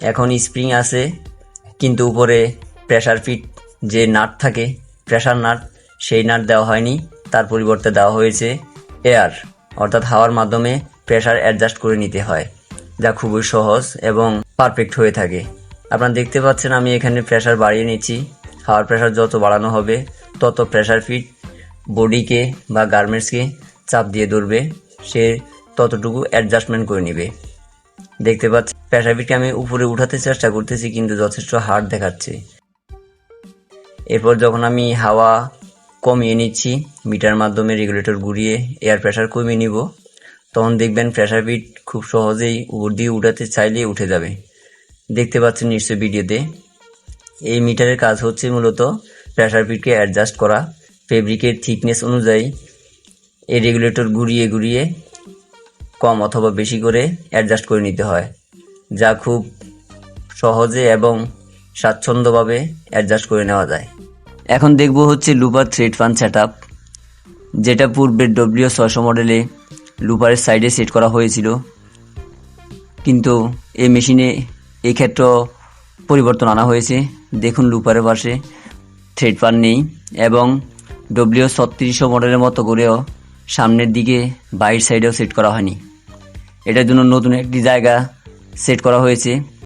এখন স্প্রিং আছে, কিন্তু উপরে প্রেসার ফিট যে নাট থাকে প্রেসার নাট, সেই নাট দেওয়া হয়নি, তার পরিবর্তে দেওয়া হয়েছে এয়ার অর্থাৎ হাওয়ার মাধ্যমে প্রেসার অ্যাডজাস্ট করে নিতে হয়, যা খুবই সহজ এবং পারফেক্ট হয়ে থাকে। আপনারা দেখতে পাচ্ছেন আমি এখানে প্রেসার বাড়িয়ে নিচ্ছি। হাওয়ার প্রেসার যত বাড়ানো হবে, তত প্রেসার ফিট বডিকে বা গার্মেন্টসকে চাপ দিয়ে ধরবে, সে ততটুকু অ্যাডজাস্টমেন্ট করে নেবে। দেখতে পাচ্ছি। ফিটকে আমি উপরে উঠাতে চেষ্টা করতেছি, কিন্তু যথেষ্ট হার্ড দেখাচ্ছে। এরপর যখন আমি হাওয়া কমিয়ে নিচ্ছি, মিটার মাধ্যমে রেগুলেটর ঘুরিয়ে এয়ার প্রেসার কমিয়ে নিব, তখন দেখবেন প্রেসার ফিট খুব সহজেই উপর দিয়ে উঠাতে চাইলেই উঠে যাবে। দেখতে পাচ্ছেন নিশ্চয়ই ভিডিওতে। এই মিটারের কাজ হচ্ছে মূলত প্রেসার ফিটকে অ্যাডজাস্ট করা। ফেব্রিকের থিকনেস অনুযায়ী এই রেগুলেটর ঘুরিয়ে ঘুরিয়ে কম অথবা বেশি করে অ্যাডজাস্ট করে নিতে হয়, যা খুব সহজে এবং স্বাচ্ছন্দ্যভাবে অ্যাডজাস্ট করে নেওয়া যায়। এখন দেখব হচ্ছে লুপার থ্রেড ফান সেট যেটা পূর্বের ডব্লিউ ছয়শো মডেলে লুপারের সাইডে সেট করা হয়েছিল। কিন্তু এই মেশিনে এই ক্ষেত্র পরিবর্তন আনা হয়েছে। দেখুন লুপারের পাশে থ্রেড পান নেই এবং ডব্লিউ ছত্রিশশো মডেলের মতো করেও সামনের দিকে বাইর সাইডেও সেট করা হয়নি। এটার জন্য নতুন একটি জায়গা সেট করা হয়েছে।